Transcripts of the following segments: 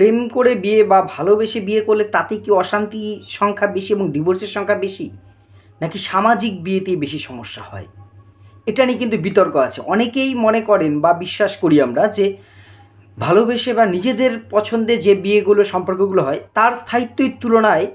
প্রেম করে বিয়ে বা ভালোবেসে বিয়ে করলে তাতে কি অশান্তি সংখ্যা বেশি এবং ডিভোর্সের সংখ্যা বেশি? নাকি সামাজিক বিয়েতেই বেশি সমস্যা হয়? এটা নিয়ে কিন্তু বিতর্ক আছে। অনেকেই মনে করেন বা বিশ্বাস করি আমরা যে ভালোবেসে বা নিজেদের পছন্দে যে বিয়েগুলো, সম্পর্কগুলো হয়, তার স্থায়িত্বের তুলনায়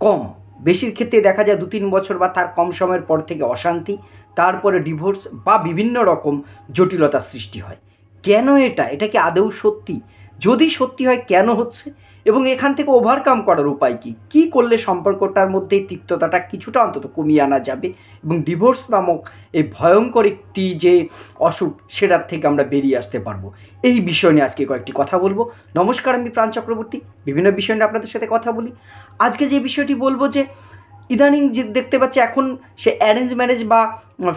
কম। বেশির ক্ষেত্রে দেখা যায় দু তিন বছর বা তার কম সময়ের পর থেকে অশান্তি, তারপরে ডিভোর্স বা বিভিন্ন রকম জটিলতার সৃষ্টি হয়। কেন এটা? এটা কি আদৌ সত্যি? যদি সত্যি হয় কেন হচ্ছে? এবং এখান থেকে ওভারকাম করার উপায় কী? কী করলে সম্পর্কটার মধ্যে তিক্ততাটা কিছুটা অন্তত কমিয়ে আনা যাবে? এবং ডিভোর্স নামক এই ভয়ঙ্কর একটি যে অসুখ, সেটার থেকে আমরা বেরিয়ে আসতে পারব। এই বিষয় নিয়ে আজকে কয়েকটি কথা বলব। নমস্কার, আমি প্রাণ চক্রবর্তী। বিভিন্ন বিষয় নিয়ে আপনাদের সাথে কথা বলি। আজকে যে বিষয়টি বলব যে ইদানিং যে দেখতে পাচ্ছি, এখন সে অ্যারেঞ্জ ম্যারেজ বা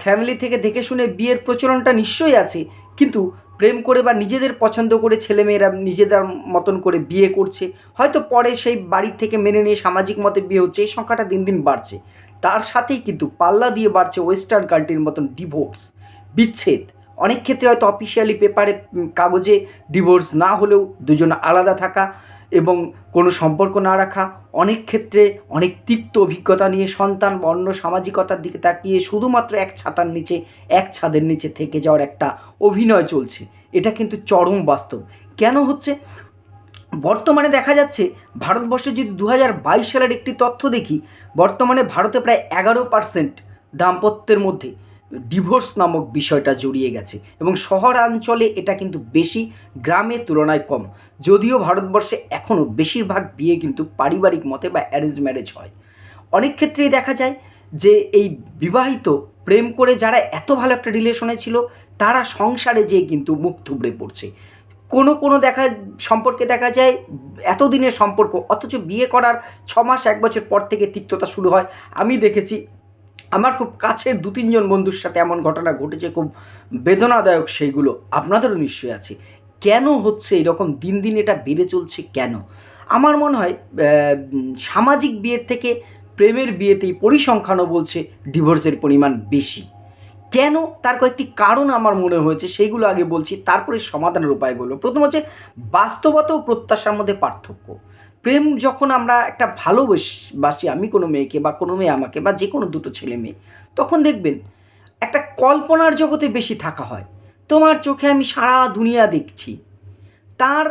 ফ্যামিলি থেকে দেখে শুনে বিয়ের প্রচলনটা নিশ্চয়ই আছে। কিন্তু প্রেম করে বা নিজেদের পছন্দ করে ছেলেমেয়েরা নিজেদের মতন করে বিয়ে করছে, হয়তো পরে সেই বাড়ির থেকে মেনে নিয়ে সামাজিক মতে বিয়ে হচ্ছে, এই সংখ্যাটা দিন দিন বাড়ছে। তার সাথেই কিন্তু পাল্লা দিয়ে বাড়ছে ওয়েস্টার্ন কান্ট্রির মতন ডিভোর্স বিচ্ছেদ। অনেক ক্ষেত্রে হয়তো অফিসিয়ালি পেপারে কাগজে ডিভোর্স না হলেও দুজন আলাদা থাকা এবং কোনো সম্পর্ক না রাখা, অনেক ক্ষেত্রে অনেক তিক্ত অভিজ্ঞতা নিয়ে সন্তান বর্ণ সামাজিকতার দিকে তাকিয়ে শুধুমাত্র এক ছাতার নিচে, এক ছাদের নিচে থেকে যাওয়ার একটা অভিনয় চলছে। এটা কিন্তু চরম বাস্তব। কেন হচ্ছে? বর্তমানে দেখা যাচ্ছে, ভারতবর্ষে যদি দু সালের একটি তথ্য দেখি, বর্তমানে ভারতে প্রায় এগারো পার্সেন্ট দাম্পত্যের মধ্যে। ডিভোর্স নামক বিষয়টা জড়িয়ে গেছে এবং শহরাঞ্চলে এটা কিন্তু বেশি, গ্রামের তুলনায় কম। যদিও ভারতবর্ষে এখনও বেশিরভাগ বিয়ে কিন্তু পারিবারিক মতে বা অ্যারেঞ্জ ম্যারেজ হয়। অনেক ক্ষেত্রেই দেখা যায় যে এই বিবাহিত প্রেম করে যারা এত ভালো একটা রিলেশনে ছিল, তারা সংসারে যেয়ে কিন্তু মুখ থুবড়ে পড়ছে। কোনো কোনো দেখা, সম্পর্কে দেখা যায় এতদিনের সম্পর্ক, অথচ বিয়ে করার ছ মাস এক বছর পর থেকে তিক্ততা শুরু হয়। আমি দেখেছি আমার খুব কাছের দু তিনজন বন্ধুর সাথে এমন ঘটনা ঘটেছে, খুব বেদনাদায়ক সেইগুলো। আপনাদেরও নিশ্চয়ই আছে। কেন হচ্ছে এরকম? দিন দিন এটা বেড়ে চলছে কেন? আমার মনে হয় সামাজিক বিয়ের থেকে প্রেমের বিয়েতেই পরিসংখ্যানও বলছে ডিভোর্সের পরিমাণ বেশি। কেন? তার কয়েকটি কারণ আমার মনে হয়েছে, সেইগুলো আগে বলছি, তারপরে সমাধানের উপায় বলব। প্রথম হচ্ছে, বাস্তবতা ও প্রত্যাশার মধ্যে পার্থক্য। প্রেম যখন আমরা একটা ভালোবাসি, আমি কোনো মেয়েকে বা কোনো মেয়ে আমাকে বা যে কোনো দুটো ছেলে মেয়ে, তখন দেখবেন একটা কল্পনার জগতে বেশি থাকা হয়। তোমার চোখে আমি সারা দুনিয়া দেখছি। তার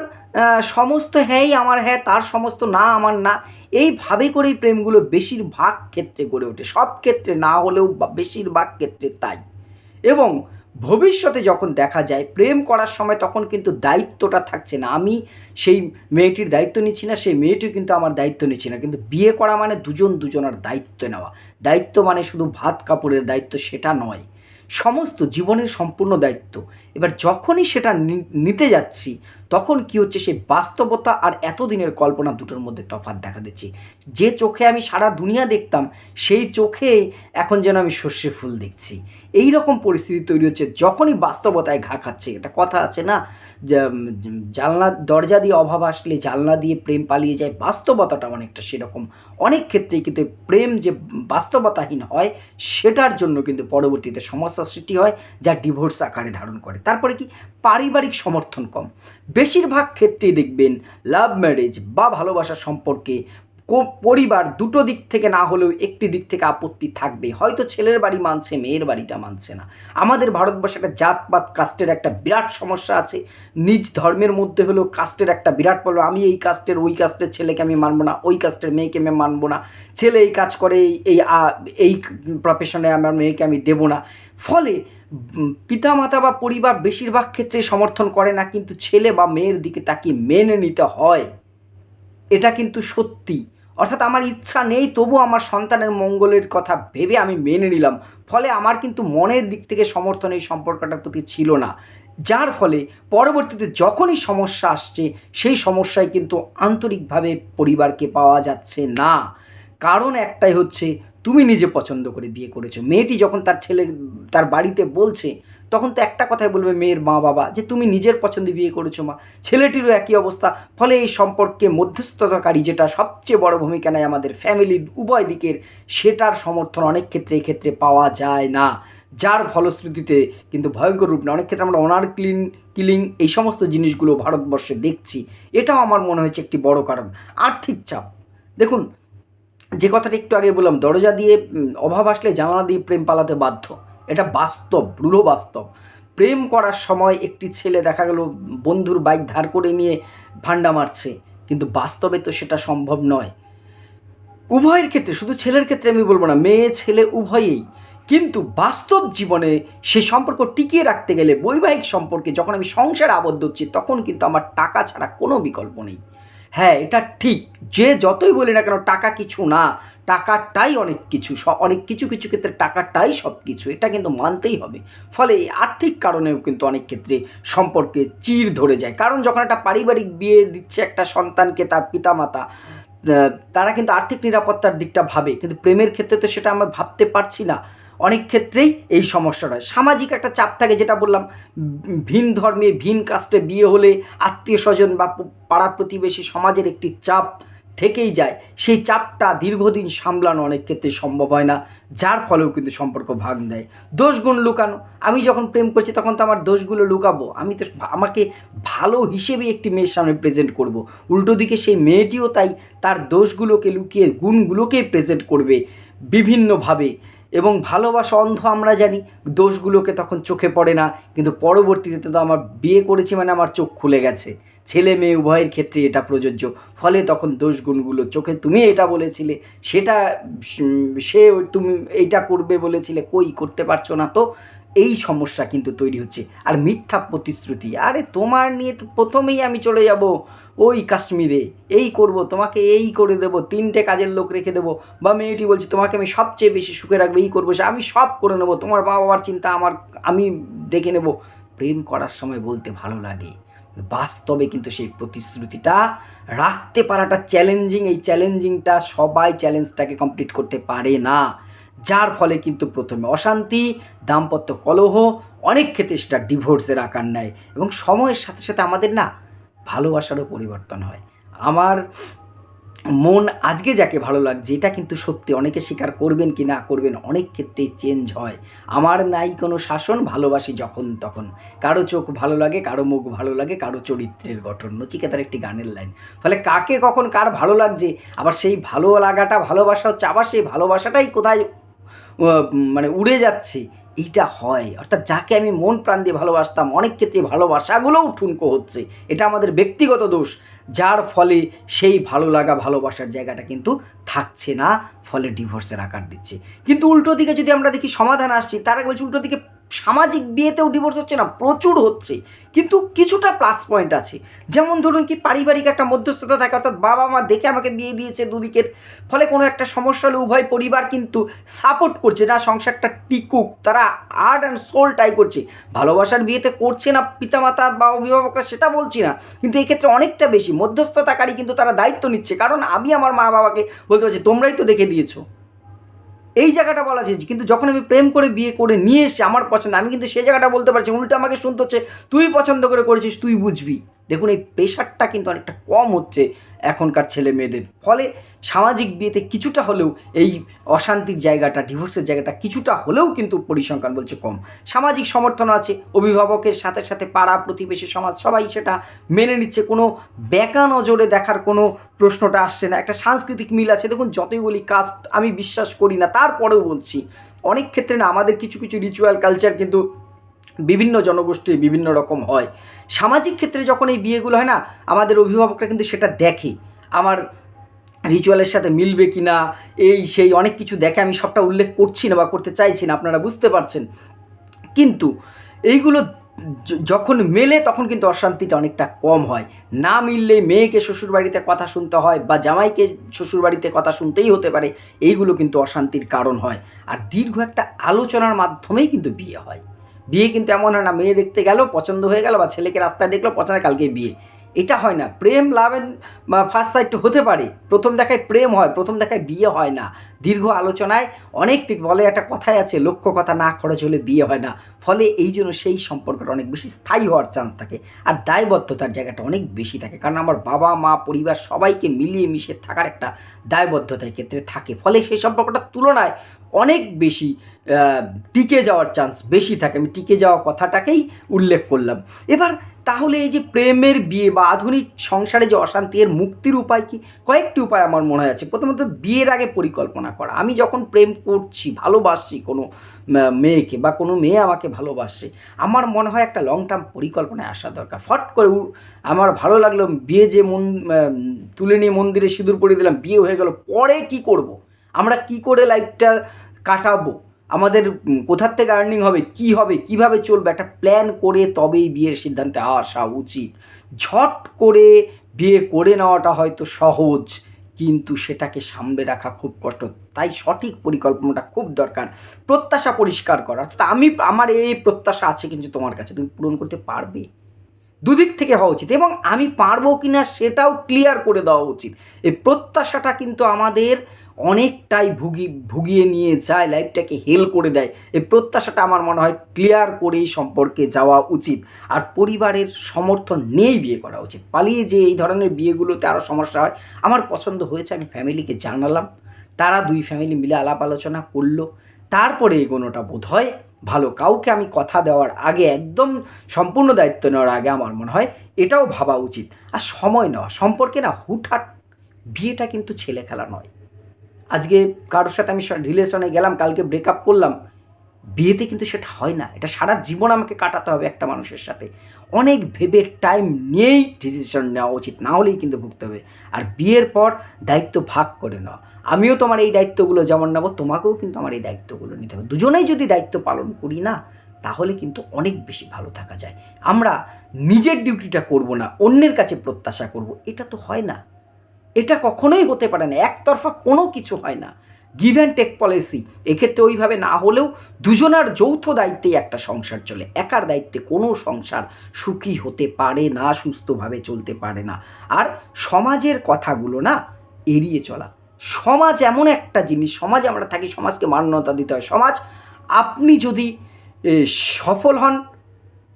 সমস্ত হ্যাঁই আমার হ্যাঁ তার সমস্ত না আমার না, এইভাবে করেই প্রেমগুলো বেশিরভাগ ক্ষেত্রে গড়ে ওঠে। সব ক্ষেত্রে না হলেও বেশিরভাগ ক্ষেত্রে তাই। এবং ভবিষ্যতে যখন দেখা যায়, প্রেম করার সময় তখন কিন্তু দায়িত্বটা থাকছে না। আমি সেই মেয়েটির দায়িত্ব নিচ্ছি না, সেই মেয়েটি কিন্তু আমার দায়িত্ব নিচ্ছি না। কিন্তু বিয়ে করা মানে দুজন দুজনের দায়িত্ব নেওয়া। দায়িত্ব মানে শুধু ভাত কাপড়ের দায়িত্ব, সেটা নয়। সমস্ত জীবনের সম্পূর্ণ দায়িত্ব। এবার যখনই সেটা নিতে যাচ্ছি তখন কি হচ্ছে সেই বাস্তবতা আর এতদিনের কল্পনা দুটোর মধ্যে তফাত দেখা দিচ্ছে। যে চোখে আমি সারা দুনিয়া দেখতাম, সেই চোখে এখন যেন আমি সর্ষে ফুল দেখছি। এই রকম পরিস্থিতি তৈরি হচ্ছে, যখনই বাস্তবতায় ঘা খাচ্ছে। একটা কথা আছে না জানলা, দরজা দিয়ে অভাব আসলে জানলা দিয়ে প্রেম পালিয়ে যায়, বাস্তবতাটা অনেকটা সেরকম। অনেক ক্ষেত্রেই কিন্তু প্রেম যে বাস্তবতাহীন হয়, সেটার জন্য কিন্তু পরবর্তীতে সমস্যার সৃষ্টি হয়, যা ডিভোর্স আকারে ধারণ করে। তারপরে কি? পারিবারিক সমর্থন কম। বেশিরভাগ ক্ষেত্রেই দেখবেন লাভ ম্যারেজ বা ভালোবাসা সম্পর্কে পরিবার দুটো দিক থেকে না হলেও একটি দিক থেকে আপত্তি থাকবে। হয়তো ছেলের বাড়ি মানছে, মেয়ের বাড়িটা মানছে না। আমাদের ভারতবর্ষে একটা জাতপাত কাস্টের একটা বিরাট সমস্যা আছে। নিজ ধর্মের মধ্যে হলেও কাস্টের একটা বিরাট প্রবলেম আমি এই কাস্টের ওই কাস্টের ছেলেকে আমি মানবো না, ওই কাস্টের মেয়েকে আমি মানবো না। ছেলে এই কাজ করে, এই- এই প্রফেশনে আমার মেয়েকে আমি দেবো না। ফলে পিতামাতা বা পরিবার বেশিরভাগ ক্ষেত্রে সমর্থন করে না, কিন্তু ছেলে বা মেয়ের দিকে তাকে মেনে নিতে হয়। এটা কিন্তু সত্যি। অর্থাৎ আমার ইচ্ছা নেই, তবু আমার সন্তানের মঙ্গলের কথা ভেবে আমি মেনে নিলাম। ফলে আমার কিন্তু মনের দিক থেকে সমর্থন এই সম্পর্কটার প্রতি ছিল না। যার ফলে পরবর্তীতে যখনই সমস্যা আসছে, সেই সমস্যায় কিন্তু আন্তরিকভাবে পরিবারকে পাওয়া যাচ্ছে না। কারণ একটাই হচ্ছে তুমি নিজে পছন্দ করে বিয়ে করেছ। মেয়েটি যখন তার ছেলে, তার বাড়িতে বলছে, তখন তো একটা কথাই বলবে মেয়ের মা বাবা, যে তুমি নিজের পছন্দে বিয়ে করেছ মা। ছেলেটিরও একই অবস্থা। ফলে এই সম্পর্কে মধ্যস্থতাকারী যেটা সবচেয়ে বড় ভূমিকা নেয় আমাদের ফ্যামিলি উভয় দিকের, সেটার সমর্থন অনেক ক্ষেত্রে এক্ষেত্রে পাওয়া যায় না। যার ফলশ্রুতিতে কিন্তু ভয়ঙ্কর রূপ নেয়। অনেক ক্ষেত্রে আমরা অনার ক্লিন কিলিং এই সমস্ত জিনিসগুলো ভারতবর্ষে দেখছি। এটাও আমার মনে হয়েছে একটি বড় কারণ। আর্থিক চাপ। দেখুন যে কথাটা একটু আগে বললাম, দরজা দিয়ে অভাব আসলে জানালা দিয়ে প্রেম পালাতে বাধ্য। এটা বাস্তব রূঢ় বাস্তব। প্রেম করার সময় একটি ছেলে দেখা গেল, বন্ধুর বাইক ধার করে নিয়ে ভান্ডা মারছে। কিন্তু বাস্তবে তো সেটা সম্ভব নয়। উভয়ের ক্ষেত্রে, শুধু ছেলের ক্ষেত্রে আমি বলব না, মেয়ে, ছেলে উভয়েই। কিন্তু বাস্তব জীবনে সে সম্পর্ক টিকিয়ে রাখতে গেলে বৈবাহিক সম্পর্কে যখন আমি সংসারে আবদ্ধ হচ্ছি, তখন কিন্তু আমার টাকা ছাড়া কোনো বিকল্প নেই। হ্যাঁ এটা ঠিক। যে যতই বলি না কেন, টাকা কিছু না। টাকাটাই অনেক কিছু অনেক কিছু কিছু ক্ষেত্রে টাকাটাই সব কিছু এটা কিন্তু মানতেই হবে। ফলে আর্থিক কারণেও কিন্তু অনেক ক্ষেত্রে সম্পর্কে চির ধরে যায়। কারণ যখন একটা পারিবারিক বিয়ে দিচ্ছে একটা সন্তানকে তার পিতামাতা তারা কিন্তু আর্থিক নিরাপত্তার দিকটা ভাবে। কিন্তু প্রেমের ক্ষেত্রে তো সেটা আমরা ভাবতে পারছি না। অনেক ক্ষেত্রেই এই সমস্যাটা হয় সামাজিক একটা চাপ থাকে যেটা বললাম, ভিন ধর্মে, ভিন কাস্টে বিয়ে হলে আত্মীয় স্বজন বা পাড়া প্রতিবেশী সমাজের একটি চাপ থেকেই যায়। সেই চাপটা দীর্ঘদিন সামলানো অনেক ক্ষেত্রে সম্ভব হয় না, যার ফলেও কিন্তু সম্পর্ক ভাগ দেয়। দোষগুণ লুকানো। আমি যখন প্রেম করছি তখন তো আমার দোষগুলো লুকাবো। আমি তো আমাকে ভালো হিসেবে একটি মেয়ের সামনে প্রেজেন্ট করব। উল্টো দিকে সেই মেয়েটিও তাই তার দোষগুলোকে লুকিয়ে গুণগুলোকেই প্রেজেন্ট করবে বিভিন্নভাবে। এবং ভালোবাসা অন্ধ আমরা জানি, দোষগুলোকে তখন চোখে পড়ে না, কিন্তু পরবর্তীতে তো আমার বিয়ে করেছি মানে আমার চোখ খুলে গেছে। ছেলে মেয়ে উভয়ের ক্ষেত্রে এটা প্রযোজ্য, ফলে তখন দোষগুণগুলো চোখে তুমি এটা বলেছিলে, সেটা সে তুমি এইটা করবে বলেছিলে, কই করতে পারছ না তো? এই সমস্যা কিন্তু তৈরি হচ্ছে। আর মিথ্যা প্রতিশ্রুতি, আরে তোমার নিয়ে তো প্রথমেই আমি চলে যাব। ওই কাশ্মীরে, এই করব, তোমাকে এই করে দেবো, তিনটে কাজের লোক রেখে দেবো। বা মেয়েটি বলছে, তোমাকে আমি সবচেয়ে বেশি সুখে রাখব, এই করব সে, আমি সব করে নেব, তোমার মা বাবার চিন্তা আমার, আমি দেখে নেব। প্রেম করার সময় বলতে ভালো লাগে। বাস্তবে কিন্তু সেই প্রতিশ্রুতিটা রাখতে পারাটা চ্যালেঞ্জিং এই চ্যালেঞ্জিংটা সবাই চ্যালেঞ্জটাকে কমপ্লিট করতে পারে না। যার ফলে কিন্তু প্রথমে অশান্তি, দাম্পত্য কলহ, অনেক ক্ষেত্রে সেটা ডিভোর্সের আকার নেয়। এবং সময়ের সাথে সাথে আমাদের না ভালোবাসারও পরিবর্তন হয়। আমার মন আজকে যাকে ভালো লাগছে এটা কিন্তু সত্যি অনেকে স্বীকার করবেন কি না করবেন অনেক ক্ষেত্রেই চেঞ্জ হয়। আমার নাই কোনো শাসন, ভালোবাসি যখন তখন। কারও চোখ ভালো লাগে, কারও মুখ ভালো লাগে, কারও চরিত্রের গঠন। নচিকেতার একটি গানের লাইন। ফলে কাকে কখন কার ভালো লাগছে, আবার সেই ভালো লাগাটা, ভালোবাসা হচ্ছে, আবার সেই ভালোবাসাটাই কোথায় মানে উড়ে যাচ্ছে এইটা হয়। অর্থাৎ যাকে আমি মন প্রাণ দিয়ে ভালোবাসতাম, অনেক ক্ষেত্রে ভালোবাসাগুলোও ঠুনকো হচ্ছে। এটা আমাদের ব্যক্তিগত দোষ। যার ফলে সেই ভালো লাগা, ভালোবাসার জায়গাটা কিন্তু থাকছে না, ফলে ডিভোর্সের আকার দিচ্ছে। কিন্তু উল্টো দিকে যদি আমরা দেখি, সমাধান আসছি, তারা বলছে, উল্টো দিকে সামাজিক বিয়েতেও ডিভোর্স হচ্ছে না, প্রচুর হচ্ছে। কিন্তু কিছুটা প্লাস পয়েন্ট আছে। যেমন ধরুন কি পারিবারিক একটা মধ্যস্থতা থাকে, অর্থাৎ বাবা মা দেখে আমাকে বিয়ে দিয়েছে দুদিকের, ফলে কোনো একটা সমস্যা হলে উভয় পরিবার কিন্তু সাপোর্ট করছে, না সংসারটা টিকুক, তারা আর্ট অ্যান্ড সোলটাই করছে। ভালোবাসার বিয়েতে করছে না পিতামাতা বা অভিভাবকরা সেটা বলছি না, কিন্তু এক্ষেত্রে অনেকটা বেশি। মধ্যস্থতাকারী কিন্তু তারা দায়িত্ব নিচ্ছে, কারণ আমি আমার মা বাবাকে বলতে পারছি, তোমরাই তো দেখে দিয়েছ। এই জায়গাটা বলা চেয়েছি কিন্তু যখন আমি প্রেম করে বিয়ে করে নিয়ে এসে আমার পছন্দ, আমি কিন্তু সেই জায়গাটা বলতে পারছি উল্টো আমাকে শুনতে হচ্ছে, তুই পছন্দ করে করেছিস, তুই বুঝবি। দেখুন, এই প্রেশারটা কিন্তু অনেকটা কম হচ্ছে এখনকার ছেলে মেয়েদের। ফলে সামাজিক বিয়েতে কিছুটা হলেও এই অশান্তির জায়গাটা ডিভোর্সের জায়গাটা কিছুটা হলেও কিন্তু পরিসংখ্যান বলছে কম। সামাজিক সমর্থন আছে, অভিভাবকের সাথে সাথে পাড়া, প্রতিবেশী, সমাজ সবাই সেটা মেনে নিচ্ছে। কোনো ব্যাকা নজরে দেখার কোনো প্রশ্নটা আসছে না। একটা সাংস্কৃতিক মিল আছে, দেখুন, যতই বলি কাস্ট আমি বিশ্বাস করি না, তারপরেও বলছি, অনেক ক্ষেত্রে না আমাদের কিছু কিছু রিচুয়াল কালচার কিন্তু বিভিন্ন জনগোষ্ঠীর বিভিন্ন রকম হয়। সামাজিক ক্ষেত্রে যখন এই বিয়েগুলো হয় না, আমাদের অভিভাবকরা কিন্তু সেটা দেখে। আমার রিচুয়ালের সাথে মিলবে কি না এই সেই অনেক কিছু দেখে আমি সবটা উল্লেখ করছি না বা করতে চাইছি না, আপনারা বুঝতে পারছেন। কিন্তু এইগুলো যখন মেলে তখন কিন্তু অশান্তিটা অনেকটা কম হয়। না মিললে মেয়েকে শ্বশুরবাড়িতে কথা শুনতে হয় বা জামাইকে শ্বশুরবাড়িতে কথা শুনতেই হতে পারে, এইগুলো কিন্তু অশান্তির কারণ হয়। আর দীর্ঘ একটা আলোচনার মাধ্যমেই কিন্তু বিয়ে হয়। বিয়ে কিন্তু এমন হয় না, মেয়ে দেখতে গেল, পছন্দ হয়ে গেল বা ছেলেকে রাস্তায় দেখল পছন্দ কালকে বিয়ে। এটা হয় না। প্রেম লাভ অ্যান্ড ফার্স্ট সাইড হতে পারে। প্রথম দেখায় প্রেম হয়, প্রথম দেখায় বিয়ে হয় না। দীর্ঘ আলোচনায় অনেক দিক বলে একটা কথাই আছে, লক্ষ্য কথা না খরচ হলে বিয়ে হয় না। ফলে এই জন্য সেই সম্পর্কটা অনেক বেশি স্থায়ী হওয়ার চান্স থাকে আর দায়বদ্ধতার জায়গাটা অনেক বেশি থাকে। কারণ আমার বাবা, মা, পরিবার সবাইকে মিলিয়ে মিশে থাকার একটা দায়বদ্ধতার ক্ষেত্রে থাকে। ফলে সেই সম্পর্কটা তুলনায় অনেক বেশি টিকে যাওয়ার চান্স বেশি থাকে। আমি টিকে যাওয়া কথাটাকেই উল্লেখ করলাম। এবার তাহলে এই যে প্রেমের বিয়ে বা আধুনিক সংসারে যে অশান্তি, এর মুক্তির উপায় কি? কয়েকটি উপায় আমার মনে আছে। প্রথমত, বিয়ের আগে পরিকল্পনা করা। আমি যখন প্রেম করছি ভালোবাসছি কোনো মেয়েকে বা কোনো মেয়ে আমাকে ভালোবাসছে আমার মনে হয় একটা লং টার্ম পরিকল্পনায় আসা দরকার। ফট করে আমার ভালো লাগল, বিয়ে যে মন তুলে নিয়ে মন্দিরে সিঁদুর পরিয়ে দিলাম, বিয়ে হয়ে গেল, পরে কি করব। আমরা কি করে লাইফটা কাটাবো। আমাদের কোথার থেকে আর্নিং হবে, কি হবে, কীভাবে চলবে, একটা প্ল্যান করে তবেই বিয়ের সিদ্ধান্তে আসা উচিত। ঝট করে বিয়ে করে নেওয়াটা হয়তো সহজ, কিন্তু সেটাকে সামনে রাখা খুব কষ্ট। তাই সঠিক পরিকল্পনাটা খুব দরকার। প্রত্যাশা পরিষ্কার করা। অর্থাৎ আমি, আমার এই প্রত্যাশা আছে কিন্তু তোমার কাছে। তুমি পূরণ করতে পারবে। দুদিক থেকে হওয়া উচিত এবং আমি পারব কি না সেটাও ক্লিয়ার করে দেওয়া উচিত। এই প্রত্যাশাটা কিন্তু আমাদের অনেকটাই ভুগি, ভুগিয়ে নিয়ে যায়, লাইফটাকে হেল করে দেয়। এই প্রত্যাশাটা আমার মনে হয় ক্লিয়ার করেই সম্পর্কে যাওয়া উচিত। আর পরিবারের সমর্থন নিয়েই বিয়ে করা উচিত। পালিয়ে যে এই ধরনের বিয়েগুলোতে আরও সমস্যা হয়। আমার পছন্দ হয়েছে, আমি ফ্যামিলিকে জানালাম। তারা দুই ফ্যামিলি মিলে আলাপ আলোচনা করল। তারপরে এগোনোটা বোধ হয় ভালো। কাউকে আমি কথা দেওয়ার আগে, একদম সম্পূর্ণ দায়িত্ব নেওয়ার আগে আমার মনে হয় এটাও ভাবা উচিত। আর সময় নেওয়া, সম্পর্কে না হুটহাট, বিয়েটা কিন্তু ছেলে খেলা নয়। আজকে কারোর সাথে আমি রিলেশনে গেলাম, কালকে ব্রেকআপ করলাম, বিয়েতে কিন্তু সেটা হয় না। এটা সারা জীবন আমাকে কাটাতে হবে একটা মানুষের সাথে। অনেক ভেবে টাইম নিয়েই ডিসিশন নেওয়া উচিত, না হলেই কিন্তু ভুগতে হবে। আর বিয়ের পর দায়িত্ব ভাগ করে নেওয়া আমিও তোমার এই দায়িত্বগুলো যেমন নেব, তোমাকেও কিন্তু আমার এই দায়িত্বগুলো নিতে হবে। দুজনেই যদি দায়িত্ব পালন করি না, তাহলে কিন্তু অনেক বেশি ভালো থাকা যায়। আমরা নিজের ডিউটিটা করব না, অন্যের কাছে প্রত্যাশা করব, এটা তো হয় না। এটা কখনোই হতে পারে না। একতরফা কোনো কিছু হয় না। গিভ অ্যান্ড টেক পলিসি এক্ষেত্রে ওইভাবে না হলেও দুজনার যৌথ দায়িত্বেই একটা সংসার চলে। একার দায়িত্বে কোনো সংসার সুখী হতে পারে না, সুস্থভাবে চলতে পারে না। আর সমাজের কথাগুলো না এড়িয়ে চলা। সমাজ এমন একটা জিনিস, সমাজে আমরা থাকি, সমাজকে মান্যতা দিতে হয়। সমাজ, আপনি যদি সফল হন,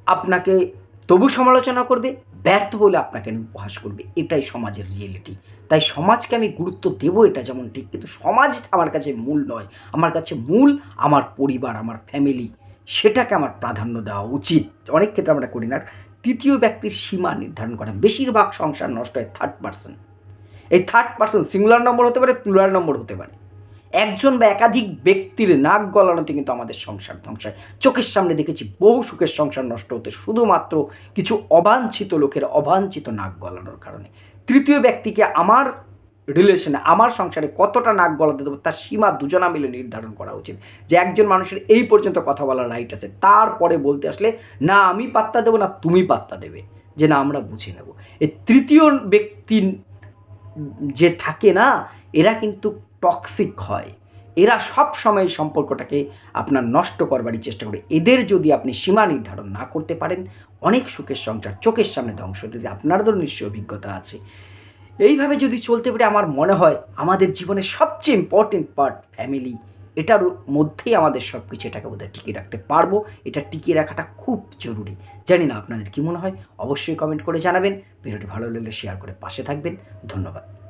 আপনাকে তবু সমালোচনা করবে। ব্যর্থ হলে আপনাকে আমি উপহাস করবে। এটাই সমাজের রিয়েলিটি তাই সমাজকে আমি গুরুত্ব দেবো এটা যেমন ঠিক, কিন্তু সমাজ আমার কাছে মূল নয়। আমার কাছে মূল আমার পরিবার, আমার ফ্যামিলি সেটাকে আমার প্রাধান্য দেওয়া উচিত। অনেক ক্ষেত্রে আমরা করি না। তৃতীয় ব্যক্তির সীমা নির্ধারণ করা। বেশিরভাগ সংসার নষ্ট হয় থার্ড পার্সন এই থার্ড পার্সন সিঙ্গুলার নম্বর হতে পারে প্লুরাল নম্বর হতে পারে। একজন বা একাধিক ব্যক্তির নাক গলানোতে কিন্তু আমাদের সংসার ধ্বংস হয়। চোখের সামনে দেখেছি বহু সুখের সংসার নষ্ট হতে শুধুমাত্র কিছু অবাঞ্ছিত লোকের অবাঞ্ছিত নাক গলানোর কারণে। তৃতীয় ব্যক্তিকে আমার রিলেশনে আমার সংসারে কতটা নাক গলাতে দেবো তার সীমা দুজনা মিলে নির্ধারণ করা উচিত। যে একজন মানুষের এই পর্যন্ত কথা বলার রাইট আছে, তারপরে বলতে আসলে, না, আমি পাত্তা দেবো না, তুমি পাত্তা দেবে। যে না, আমরা বুঝে নেব। এই তৃতীয় ব্যক্তি যে থাকে না, এরা কিন্তু টক্সিক হয়। এরা সব সময় সম্পর্কটাকে আপনার নষ্ট করবারই চেষ্টা করে। এদের যদি আপনি সীমা নির্ধারণ না করতে পারেন, অনেক সুখের সংসার চোখের সামনে ধ্বংস যায়। আপনারও নিশ্চয়ই অভিজ্ঞতা আছে। এইভাবে যদি চলতে পারে আমার মনে হয়, আমাদের জীবনের সবচেয়ে ইম্পর্টেন্ট পার্ট ফ্যামিলি এটার মধ্যেই আমাদের সব কিছু এটাকে বোধহয় টিকিয়ে রাখতে পারব। এটা টিকিয়ে রাখাটা খুব জরুরি। জানি না আপনাদের কী মনে হয়? অবশ্যই কমেন্ট করে জানাবেন। ভিডিওটি ভালো লাগলে শেয়ার করে পাশে থাকবেন। ধন্যবাদ।